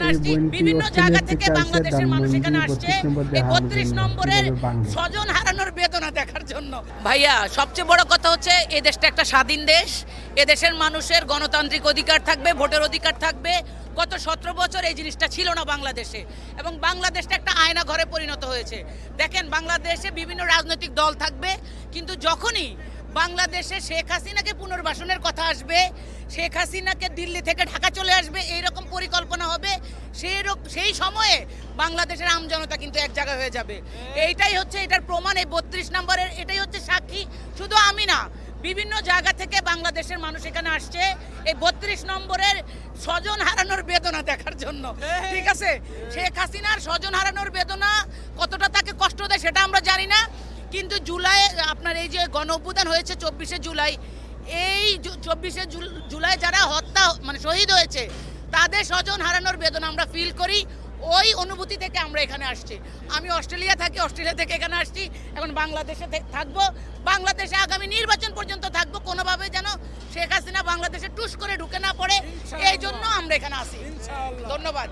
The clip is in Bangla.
এখানে আসছি বিভিন্ন জায়গা থেকে থেকে বাংলাদেশের মানুষ এখানে আসছে। এই বত্রিশ নম্বরের স্বজন হারানোর বেদনা দেখার জন্য। ভাইয়া সবচেয়ে বড় কথা হচ্ছে এই দেশটা একটা স্বাধীন দেশ। এ মানুষের গণতান্ত্রিক অধিকার থাকবে ভোটের অধিকার থাকবে। গত সতেরো বছর এই জিনিসটা ছিল না বাংলাদেশে। এবং বাংলাদেশটা একটা আয়না ঘরে পরিণত হয়েছে। দেখেন বাংলাদেশে বিভিন্ন রাজনৈতিক দল থাকবে কিন্তু যখনই বাংলাদেশে শেখ হাসিনাকে পুনর্বাসনের কথা আসবে শেখ হাসিনাকে দিল্লি থেকে ঢাকা চলে আসবে এই সেই সময়ে বাংলাদেশের আমজনতা কিন্তু এক জায়গায় হয়ে যাবে। এইটাই হচ্ছে এটার প্রমাণ এই বত্রিশ নম্বরের এটাই হচ্ছে সাক্ষী। শুধু আমি না বিভিন্ন জায়গা থেকে বাংলাদেশের মানুষ এখানে আসছে এই বত্রিশ নম্বরের স্বজন হারানোর বেদনা দেখার জন্য। ঠিক আছে? শেখ হাসিনার স্বজন হারানোর বেদনা কতটা তাকে কষ্ট দেয় সেটা আমরা জানি না। কিন্তু জুলাই আপনার এই যে গণ হয়েছে চব্বিশে জুলাই এই চব্বিশে জুলাই যারা হত্যা মানে শহীদ হয়েছে তাদের স্বজন হারানোর বেদনা আমরা ফিল করি। ওই অনুভূতি থেকে আমরা এখানে আসছি। আমি অস্ট্রেলিয়া থাকি অস্ট্রেলিয়া থেকে এখানে আসছি। এখন বাংলাদেশে থাকব। বাংলাদেশে আগামী নির্বাচন পর্যন্ত থাকব। কোনোভাবে যেন শেখ হাসিনা বাংলাদেশে টুস করে ঢুকে না পড়ে এই জন্য আমরা এখানে আসি। ধন্যবাদ।